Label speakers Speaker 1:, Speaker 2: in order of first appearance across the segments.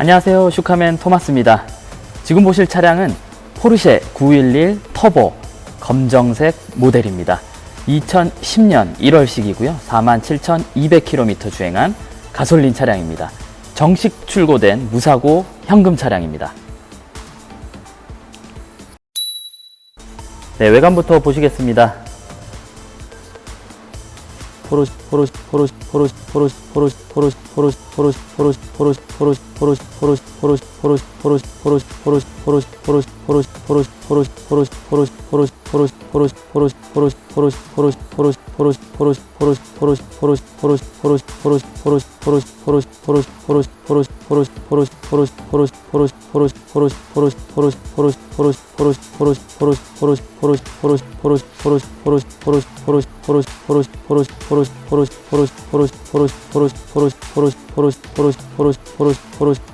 Speaker 1: 안녕하세요. 슈카맨 토마스입니다. 지금 보실 차량은 포르쉐 911 터보 검정색 모델입니다. 2010년 1월식이고요. 47,200km 주행한 가솔린 차량입니다. 정식 출고된 무사고 현금 차량입니다. 네, 외관부터 보시겠습니다. 포르쉐 포르쉐 포르쉐 포르쉐 포르쉐 포르쉐 포르쉐 포르쉐 포르쉐 포르쉐 порось, порось, порось, порось, порось, порось, порось, порось.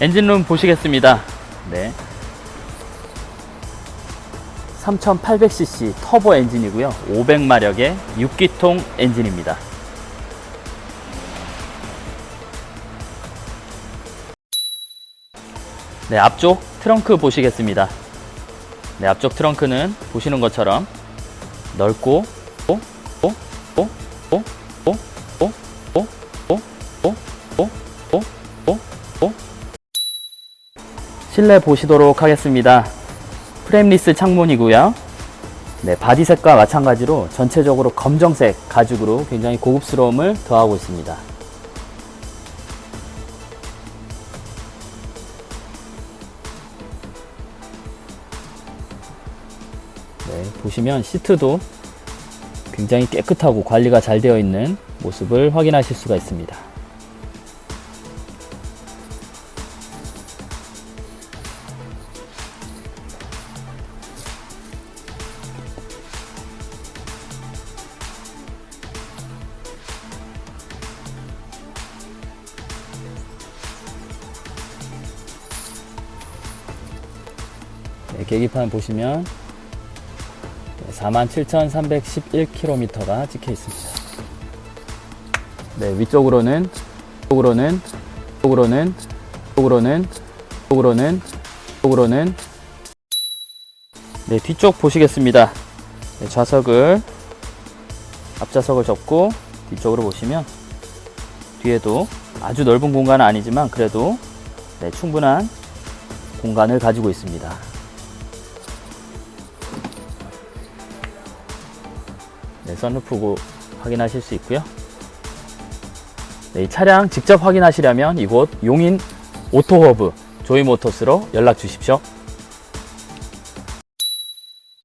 Speaker 1: 엔진룸 보시겠습니다. 네. 3800cc 터보 엔진이고요. 500마력의 6기통 엔진입니다. 네, 앞쪽 트렁크 보시겠습니다. 네, 앞쪽 트렁크는 보시는 것처럼 넓고 실내 보시도록 하겠습니다. 프레임리스 창문이고요. 네, 바디색과 마찬가지로 전체적으로 검정색 가죽으로 굉장히 고급스러움을 더하고 있습니다. 네, 보시면 시트도 굉장히 깨끗하고 관리가 잘 되어 있는 모습을 확인하실 수가 있습니다. 계기판 보시면 47,311km가 찍혀 있습니다. 네, 위쪽으로는, 쪽으로는, 쪽으로는, 쪽으로는, 쪽으로는, 쪽으로는, 네, 뒤쪽 보시겠습니다. 네, 좌석을, 앞좌석을 접고 뒤쪽으로 보시면 뒤에도 아주 넓은 공간은 아니지만 그래도 네, 충분한 공간을 가지고 있습니다. 네, 썬루프고 확인하실 수 있고요. 네, 이 차량 직접 확인하시려면 이곳 용인 오토허브 조이모터스로 연락 주십시오.